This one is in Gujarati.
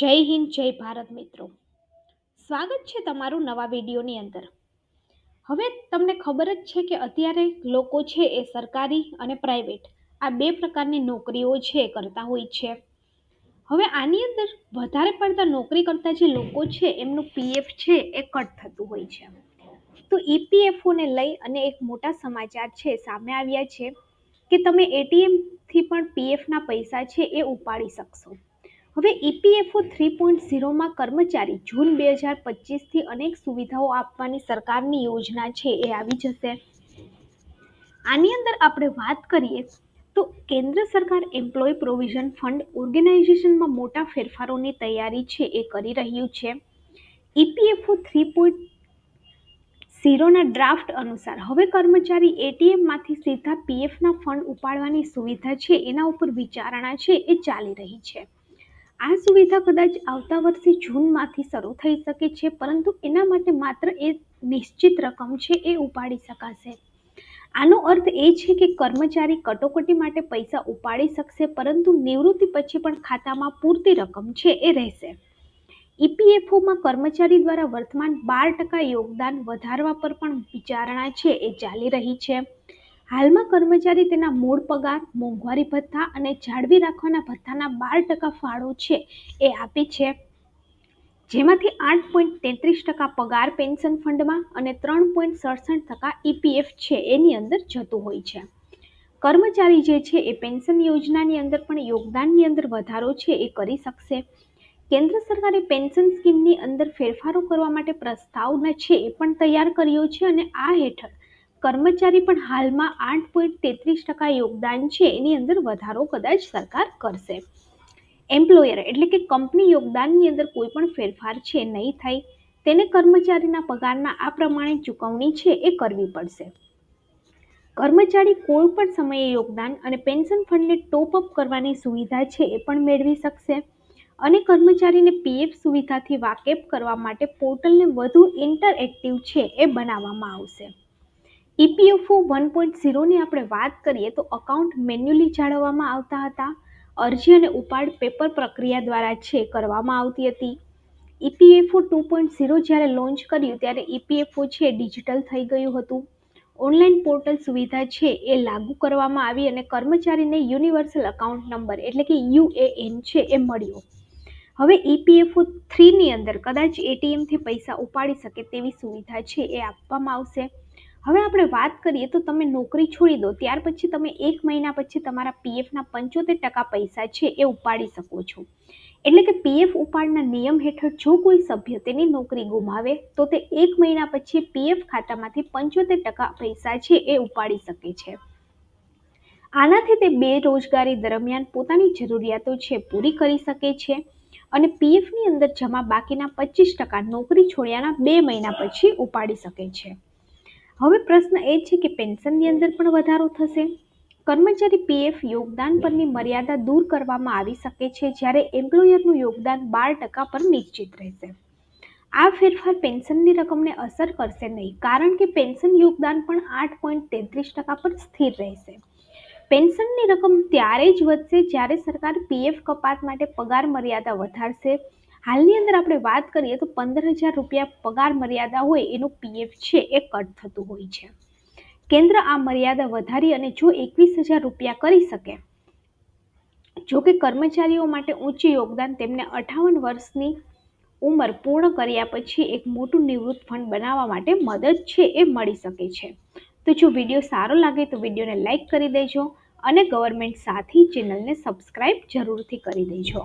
જય હિન્દ, જય ભારત મિત્રો. સ્વાગત છે તમારું નવા વિડીયોની અંદર. હવે તમને ખબર જ છે કે અત્યારે લોકો છે એ સરકારી અને પ્રાઇવેટ આ બે પ્રકારની નોકરીઓ છે કરતા હોય છે. હવે આની અંદર વધારે પડતા નોકરી કરતા જે લોકો છે એમનું પીએફ છે એ કટ થતું હોય છે. તો ઈપીએફઓને લઈ અને એક મોટા સમાચાર છે સામે આવ્યા છે કે તમે એટીએમથી પણ પીએફના પૈસા છે એ ઉપાડી શકશો. હવે ઈપીએફઓ થ્રી પોઈન્ટ ઝીરોમાં કર્મચારી જૂન બે હજાર પચીસથી અનેક સુવિધાઓ આપવાની સરકારની યોજના છે એ આવી જશે. આની અંદર આપણે વાત કરીએ તો કેન્દ્ર સરકાર એમ્પ્લોય પ્રોવિઝન ફંડ ઓર્ગેનાઇઝેશનમાં મોટા ફેરફારોની તૈયારી છે એ કરી રહ્યું છે. ઈપીએફઓ થ્રી પોઈન્ટ ઝીરોના ડ્રાફ્ટ અનુસાર હવે કર્મચારી એટીએમમાંથી સીધા પીએફના ફંડ ઉપાડવાની સુવિધા છે એના ઉપર વિચારણા છે એ ચાલી રહી છે. આ સુવિધા કદાચ આવતા વર્ષે જૂનમાંથી શરૂ થઈ શકે છે, પરંતુ એના માટે માત્ર એ નિશ્ચિત રકમ છે એ ઉપાડી શકાશે. આનો અર્થ એ છે કે કર્મચારી કટોકટી માટે પૈસા ઉપાડી શકશે, પરંતુ નિવૃત્તિ પછી પણ ખાતામાં પૂરતી રકમ છે એ રહેશે. ઈપીએફઓમાં કર્મચારી દ્વારા વર્તમાન બાર ટકા યોગદાન વધારવા પર પણ વિચારણા છે, એ ચાલી રહી છે. હાલમાં કર્મચારી તેના મૂળ પગાર, મોંઘવારી ભથ્થા અને જાળવી રાખવાના ભથ્થાના બાર ટકા ફાળો છે એ આપે છે. જેમાંથી આઠ પોઈન્ટ તેત્રીસ ટકા પગાર પેન્શન ફંડમાં અને ત્રણ પોઈન્ટ સડસઠ ટકા ઈપીએફ છે એની અંદર જતું હોય છે. કર્મચારી જે છે એ પેન્શન યોજનાની અંદર પણ યોગદાનની અંદર વધારો છે એ કરી શકશે. કેન્દ્ર સરકારે પેન્શન સ્કીમની અંદર ફેરફારો કરવા માટે પ્રસ્તાવના છે એ પણ તૈયાર કર્યો છે અને આ હેઠળ કર્મચારી પણ હાલમાં આઠ પોઈન્ટ તેત્રીસ ટકા યોગદાન છે. એની અંદર વધારો કદાચ સરકાર કરશે. એમ્પ્લોયર એટલે કે કંપની યોગદાનની અંદર કોઈ પણ ફેરફાર છે, નહીં થાય, તેને કર્મચારીના પગારના આ પ્રમાણે ચૂકવણી છે એ કરવી પડશે. કર્મચારી કોઈ પણ સમયે યોગદાન અને પેન્શન ફંડને ટોપ અપ કરવાની સુવિધા છે એ પણ મેળવી શકશે અને કર્મચારીને પીએફ સુવિધાથી વાકેફ કરવા માટે પોર્ટલને વધુ ઇન્ટરએક્ટિવ છે એ બનાવવામાં આવશે. ઈપીએફઓ વન પોઈન્ટ ઝીરોની આપણે વાત કરીએ તો અકાઉન્ટ મેન્યુઅલી જાળવવામાં આવતા હતા. અરજી અને ઉપાડ પેપર પ્રક્રિયા દ્વારા છે કરવામાં આવતી હતી. ઈપીએફઓ ટુ પોઈન્ટ ઝીરો જ્યારે લોન્ચ કર્યું ત્યારે ઈપીએફઓ છે ડિજિટલ થઈ ગયું હતું. ઓનલાઈન પોર્ટલ સુવિધા છે એ લાગુ કરવામાં આવી અને કર્મચારીને યુનિવર્સલ અકાઉન્ટ નંબર એટલે કે યુએએન છે એ મળ્યો. હવે ઈપીએફઓ થ્રીની અંદર કદાચ એટીએમથી પૈસા ઉપાડી શકે તેવી સુવિધા છે એ આપવામાં આવશે. હવે આપણે વાત કરીએ તો તમે નોકરી છોડી દો, ત્યાર પછી તમે એક મહિના પછી તમારા પીએફના પંચોતેર ટકા પૈસા છે એ ઉપાડી શકો છો. એટલે કે પીએફ ઉપાડના નિયમ હેઠળ જો કોઈ સભ્ય તેની નોકરી ગુમાવે, તો તે એક મહિના પછી પીએફ ખાતામાંથી પંચોતેર ટકા પૈસા છે એ ઉપાડી શકે છે. આનાથી તે બેરોજગારી દરમિયાન પોતાની જરૂરિયાતો છે પૂરી કરી શકે છે અને પીએફની અંદર જમા બાકીના પચીસ ટકા નોકરી છોડ્યાના બે મહિના પછી ઉપાડી શકે છે. હવે પ્રશ્ન એ છે કે પેન્શનની અંદર પણ વધારો થશે? કર્મચારી પીએફ યોગદાન પરની મર્યાદા દૂર કરવામાં આવી શકે છે જ્યારે એમ્પ્લોયરનું યોગદાન બાર ટકા પર નિશ્ચિત રહેશે. આ ફેરફાર પેન્શનની રકમને અસર કરશે નહીં, કારણ કે પેન્શન યોગદાન પણ આઠ પોઈન્ટ તેત્રીસ ટકા પર સ્થિર રહેશે. પેન્શનની રકમ ત્યારે જ વધશે જ્યારે સરકાર પીએફ કપાત માટે પગાર મર્યાદા વધારશે હાલની અંદર આપણે વાત કરીએ તો પંદર હજાર રૂપિયા પગાર મર્યાદા હોય એનું પીએફ છે એ કટ થતું હોય છે. કેન્દ્ર આ મર્યાદા વધારી અને જો એકવીસ હજાર રૂપિયા કરી શકે જો કે કર્મચારીઓ માટે ઊંચું યોગદાન તેમને અઠાવન વર્ષની ઉંમર પૂર્ણ કર્યા પછી એક મોટું નિવૃત્ત ફંડ બનાવવા માટે મદદ છે એ મળી શકે છે. તો જો વીડિયો સારો લાગે તો વિડીયોને લાઇક કરી દેજો અને ગવર્મેન્ટ સાથી ચેનલને સબસ્ક્રાઈબ જરૂરથી કરી દેજો.